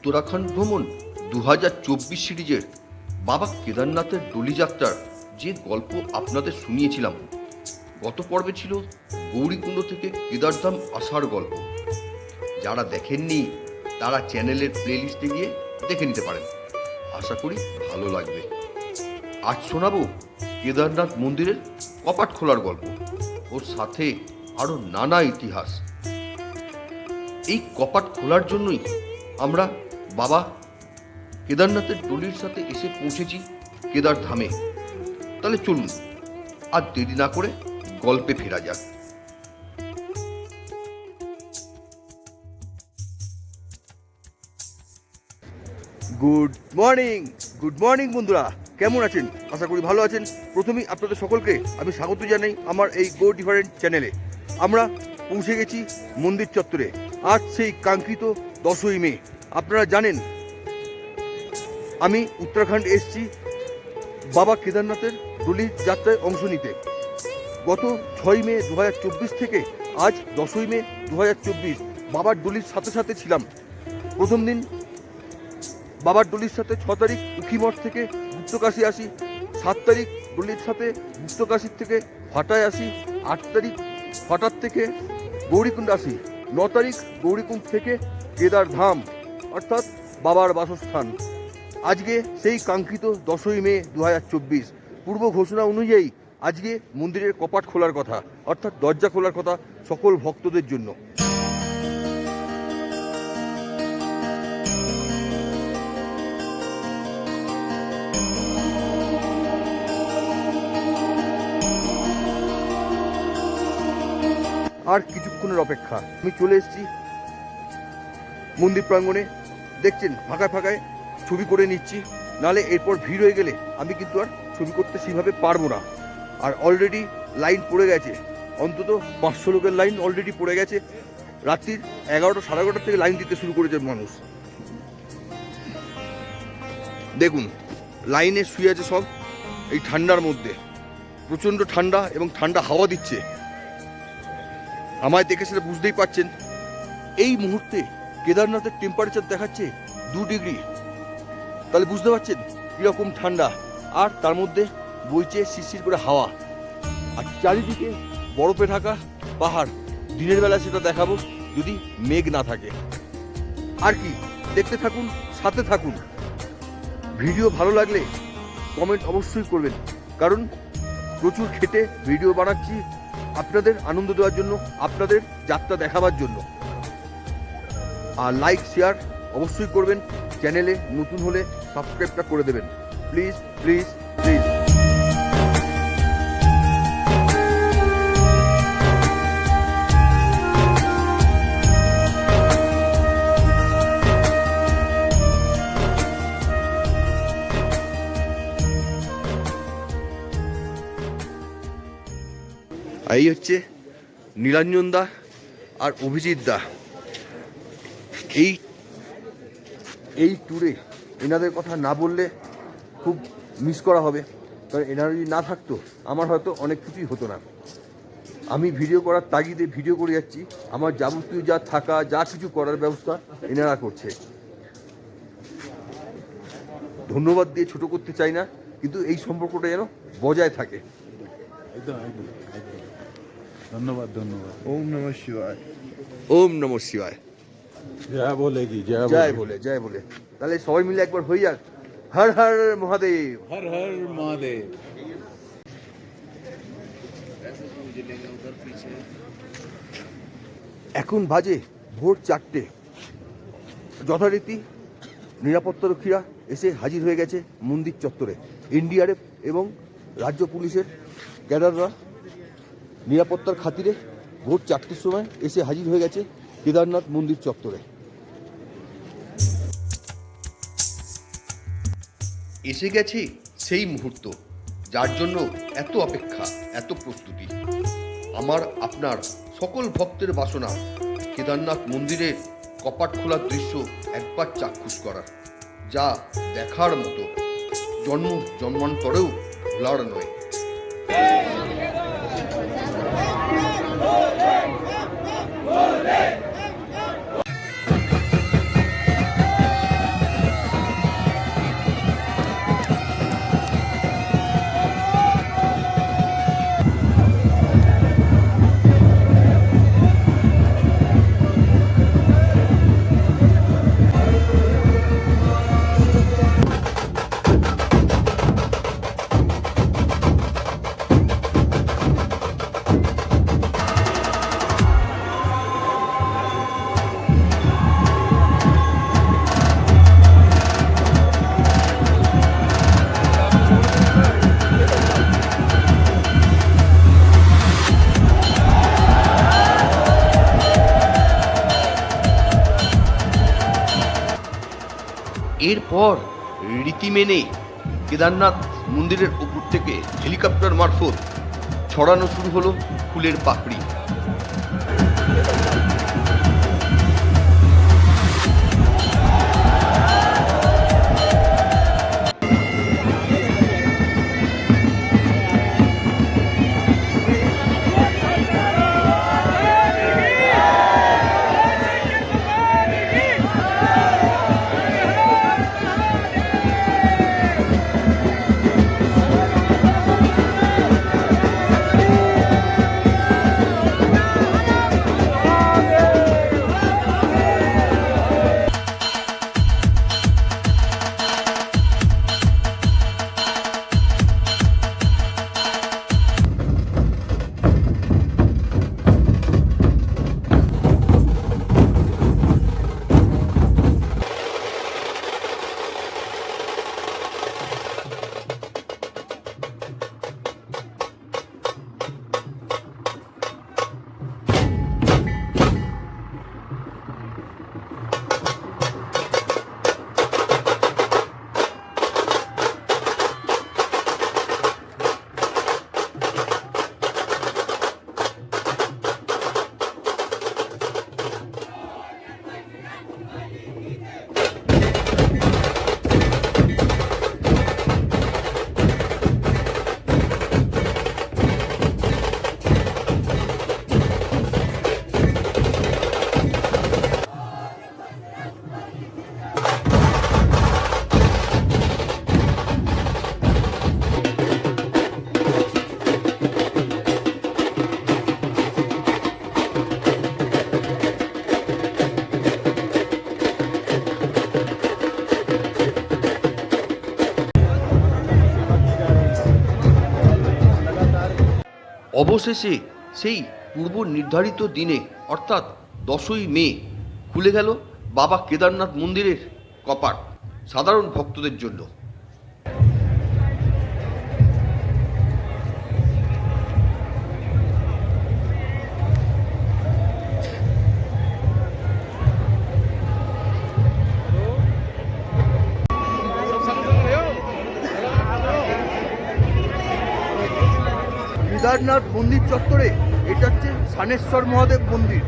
উত্তরাখণ্ড ভ্রমণ দু হাজার চব্বিশ সিরিজের বাবা কেদারনাথের ডলিযাত্রার যে গল্প আপনাদের শুনিয়েছিলাম। গত পর্বে ছিল গৌরীকুণ্ড থেকে কেদারধাম আসার গল্প। যারা দেখেননি, তারা চ্যানেলের প্লেলিস্টে গিয়ে দেখে নিতে পারেন। আশা করি ভালো লাগবে। আজ শোনাবো কেদারনাথ মন্দিরের কপাট খোলার গল্প ওর সাথে আরও নানা ইতিহাস। এই কপাট খোলার জন্যই আমরা বাবা, কেদারনাথের ডলির সাথে এসে পৌঁছেছি কেদার ধামে। তাহলে চলুন, আর দেরি না করে গল্পে ফেরা যাক। গুড মর্নিং গুড মর্নিং বন্ধুরা। কেমন আছেন? আশা করি ভালো আছেন। প্রথমেই আপনাদের সকলকে আমি স্বাগত জানাই আমার এই গো ডিফারেন্ট চ্যানেলে আমরা পৌঁছে গেছি মন্দির চত্বরে, আজ সেই কাঙ্ক্ষিত দশই মে। আপনারা জানেন, আমি উত্তরাখণ্ড এসছি বাবা কেদারনাথের দলিত যাত্রায় অংশ নিতে। গত ছয় মে দু হাজার চব্বিশ থেকে আজ দশই মে দু হাজার চব্বিশ বাবার দলির সাথে সাথে ছিলাম। প্রথম দিন বাবার ডলির সাথে ছ তারিখ উখিমঠ থেকে গুপ্তকাশী আসি, সাত তারিখ ডলির সাথে গুপ্তকাশীর থেকে ফাটায় আসি, আট তারিখ ফাটার থেকে গৌরীকুণ্ড আসি, ন তারিখ গৌরীকুণ্ড থেকে কেদার ধাম অর্থাৎ বাবার বাসস্থান। আজকে সেই কাঙ্ক্ষিত দশই মে দু হাজার চব্বিশ। পূর্ব ঘোষণা অনুযায়ী আজকে মন্দিরের কপাট খোলার কথা, অর্থাৎ দরজা খোলার কথা সকল ভক্তদের জন্য। আর কিছুক্ষণের অপেক্ষা। আমি চলে এসেছি মন্দির প্রাঙ্গণে। দেখছেন, ফাঁকায় ফাঁকায় ছবি করে নিচ্ছি। নালে এরপর ভিড় হয়ে গেলে আমি কিন্তু আর ছবি করতে সেইভাবে পারব না। আর অলরেডি লাইন পড়ে গেছে। অন্তত পাঁচশো লোকের লাইন অলরেডি পড়ে গেছে। রাত্রির এগারোটা, সাড়ে এগারোটা থেকে লাইন দিতে শুরু করেছে মানুষ। দেখুন লাইনে শুয়ে আছে সব এই ঠান্ডার মধ্যে। প্রচণ্ড ঠান্ডা এবং ঠান্ডা হাওয়া দিচ্ছে। আমায় দেখে সেটা বুঝতেই পারছেন। এই মুহূর্তে কেদারনাথের টেম্পারেচার দেখাচ্ছে দু ডিগ্রি তাহলে বুঝতে পারছেন কীরকম ঠান্ডা। আর তার মধ্যে বইছে শিরশির করে হাওয়া। আর চারিদিকে বরফে ঢাকা পাহাড়। দিনের বেলা সেটা দেখাবো যদি মেঘ না থাকে। আর কি, দেখতে থাকুন, সাথে থাকুন। ভিডিও ভালো লাগলে কমেন্ট অবশ্যই করবেন। কারণ প্রচুর খেটে ভিডিও বানাচ্ছি আপনাদের আনন্দ দেওয়ার জন্য, আপনাদের যাত্রা দেখাবার জন্য। আর লাইক শেয়ার অবশ্যই করবেন। চ্যানেলে নতুন হলে সাবস্ক্রাইবটা করে দেবেন। প্লিজ প্লিজ প্লিজ এই হচ্ছে নীলাঞ্জন দা আর অভিজিৎ দা। এই এই ট্যুরে এনাদের কথা না বললে খুব মিস করা হবে। কারণ এনারা যদি না থাকতো আমার হয়তো অনেক কিছুই হতো না। আমি ভিডিও করার তাগিদে ভিডিও করে যাচ্ছি। আমার যাবতীয় যা থাকা যা কিছু করার ব্যবস্থা এনারা করছে। ধন্যবাদ দিয়ে ছোট করতে চাই না কিন্তু এই সম্পর্কটা যেন বজায় থাকে। ধন্যবাদ ধন্যবাদ। ওম নমঃ শিবায়। ওম নম শিবায়। জয় বলে কি জয় জয় বলে। জয় বলে। তাহলে সবাই মিলে একবার হয়ে যাক। হর হর মহাদেব। হর হর মহাদেব। এখন বাজে ভোর চারটে। যথারীতি নিরাপত্তারক্ষীরা এসে হাজির হয়ে গেছে মন্দির চত্বরে। এনডিআরএফ এবং রাজ্য পুলিশের ক্যাডাররা নিরাপত্তার খাতিরে ভোর চারটের সময় এসে হাজির হয়ে গেছে কেদারনাথ মন্দির চত্বরে। এসে গেছে সেই মুহূর্ত, যার জন্য এত অপেক্ষা, এত প্রস্তুতি। আমার, আপনার সকল ভক্তের বাসনা, কেদারনাথ মন্দিরের কপাট খোলার দৃশ্য একবার চাক্ষুষ করার, যা দেখার মতো জন্ম জন্মান্তরেও ভোলার নয়। এরপর রীতি মেনে কেদারনাথ মন্দিরের উপর থেকে হেলিকপ্টার মারফত ছড়ানো শুরু হলো ফুলের পাপড়ি। অবশেষে সেই পূর্ব নির্ধারিত দিনে, অর্থাৎ দশই মে, খুলে গেল বাবা কেদারনাথ মন্দিরের কপাট, সাধারণ ভক্তদের জন্য। কেদারনাথ মন্দির চত্বরে, এটা হচ্ছে সানেশ্বর মহাদেব মন্দির।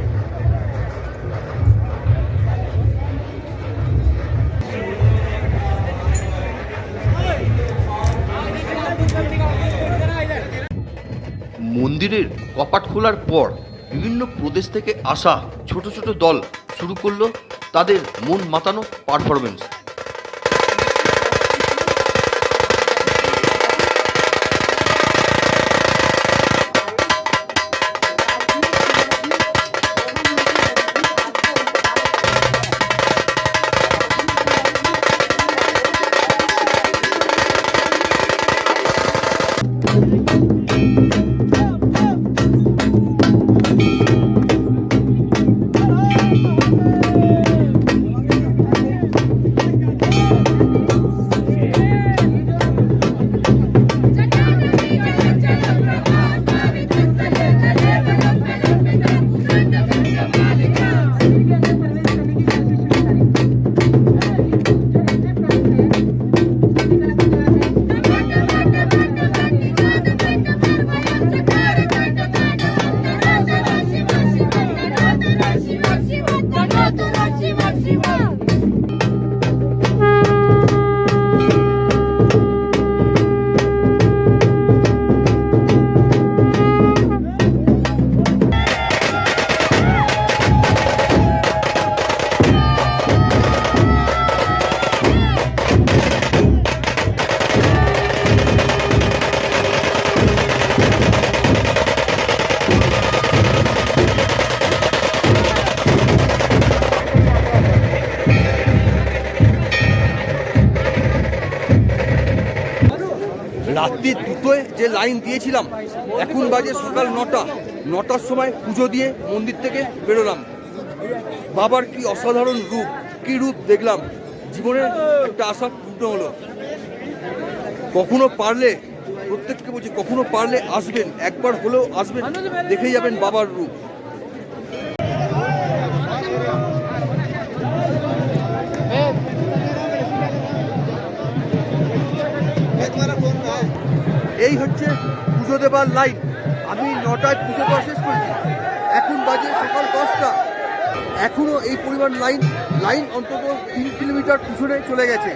মন্দিরের কপাট খোলার পর বিভিন্ন প্রদেশ থেকে আসা ছোট ছোট দল শুরু করল তাদের মন মাতানো পারফরমেন্স লাইন দিয়েছিলাম। এখন বাজে সকাল নটা। নটার সময় পুজো দিয়ে মন্দির থেকে বেরোলাম। বাবার কি অসাধারণ রূপ, কি রূপ দেখলাম। জীবনের একটা আশা পূর্ণ হলো। কখনো পারলে, প্রত্যেককে বলছি, কখনো পারলে আসবেন, একবার হলেও আসবেন দেখে যাবেন বাবার রূপ। এই হচ্ছে পুজো দেবার লাইন আমি নটায় পুজো দেওয়া শেষ করেছি। এখন বাজে সকাল দশটা। এখনও এই পরিমাণ লাইন লাইন অন্তত তিন কিলোমিটার পিছনে চলে গেছে।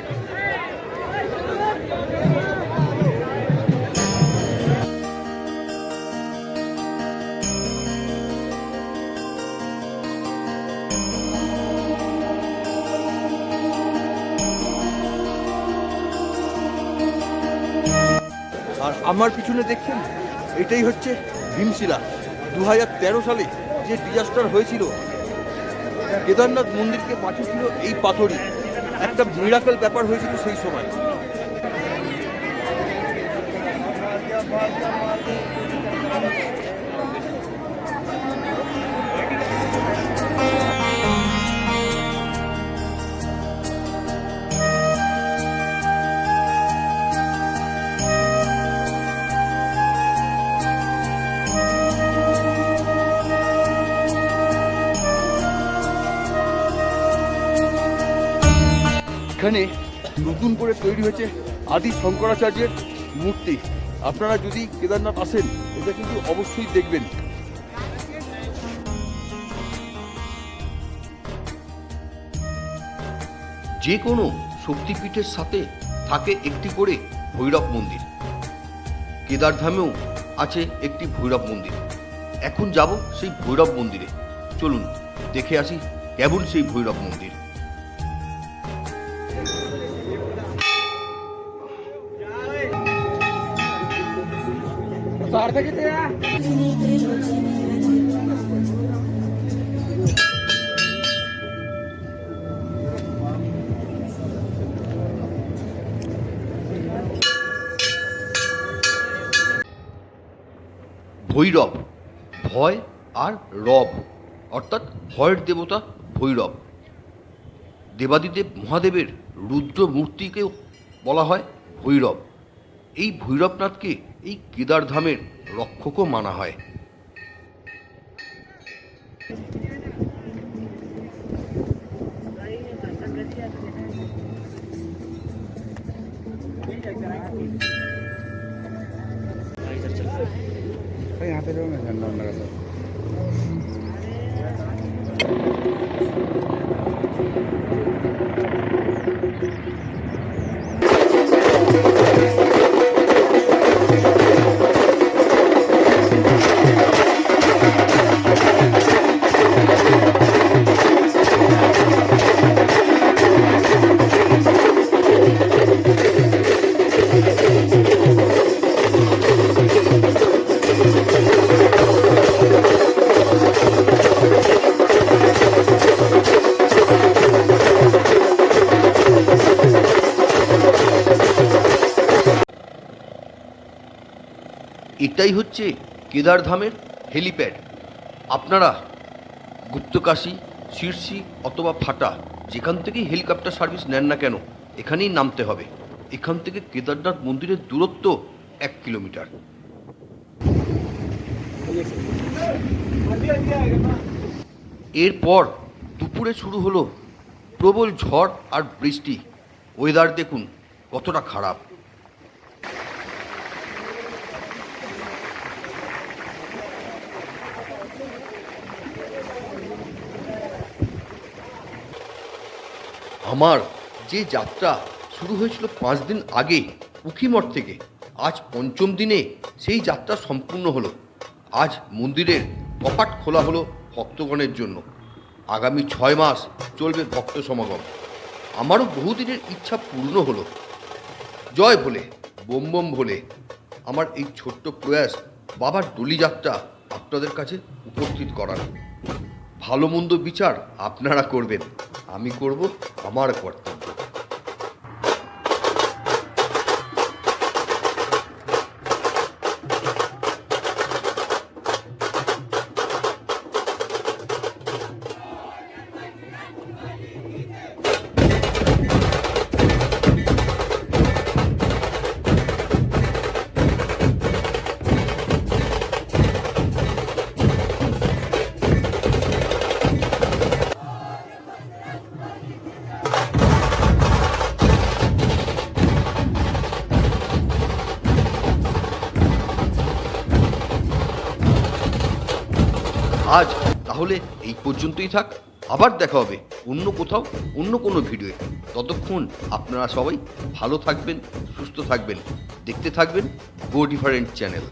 আমার পিছনে দেখছেন? এটাই হচ্ছে ভীমশিলা। দু তেরো সালে যে ডিজাস্টার হয়েছিল, কেদারনাথ মন্দিরকে পাঠিয়েছিল এই পাথরই। একটা মিরাকল ব্যাপার হয়েছিল সেই সময়। নতুন করে তৈরি হয়েছে আদি শঙ্করাচার্যের মূর্তি। আপনারা যদি কেদারনাথ আসেন, এটা কিন্তু অবশ্যই দেখবেন। যে কোনো শক্তিপীঠের সাথে থাকে একটি করে ভৈরব মন্দির। কেদারধামেও আছে একটি ভৈরব মন্দির। এখন যাব সেই ভৈরব মন্দিরে। চলুন, দেখে আসি কেমন সেই ভৈরব মন্দির। ভৈরব, ভয় আর রব, অর্থাৎ ভয়ের দেবতা ভৈরব। দেবাদিদেব মহাদেবের রুদ্র মূর্তিকেও বলা হয় ভৈরব। এই ভৈরবনাথকে এই কেদারধামের রক্ষকও মানা হয় भाई यहाँ पे रहो मैं झंडा वंडा का सब এটাই হচ্ছে কেদারধামের হেলিপ্যাড। আপনারা গুপ্তকাশী, শীর্ষি অথবা ফাটা, যেখান থেকেই হেলিকপ্টার সার্ভিস নেন না কেন, এখানেই নামতে হবে। এখান থেকে কেদারনাথ মন্দিরের দূরত্ব এক কিলোমিটার। এরপর দুপুরে শুরু হলো প্রবল ঝড় আর বৃষ্টি। ওয়েদার দেখুন কতটা খারাপ। আমার যে যাত্রা শুরু হয়েছিল পাঁচ দিন আগে উখিমঠ থেকে, আজ পঞ্চম দিনে সেই যাত্রা সম্পূর্ণ হলো। আজ মন্দিরের কপাট খোলা হলো ভক্তগণের জন্য। আগামী ছয় মাস চলবে ভক্ত সমাগম। আমারও বহুদিনের ইচ্ছা পূর্ণ হলো। জয় ভোলে, বোম বোম ভোলে, আমার এই ছোট্ট প্রয়াস বাবার ডলি যাত্রা আপনাদের কাছে উপস্থিত করার। ভালো মন্দ বিচার আপনারা করবেন। আমি করব আমার কর্তব্য। তাহলে এই পর্যন্তই থাক। আবার দেখা হবে অন্য কোথাও, অন্য কোনো ভিডিওয়ে ততক্ষণ আপনারা সবাই ভালো থাকবেন, সুস্থ থাকবেন, দেখতে থাকবেন গো ডিফারেন্ট চ্যানেল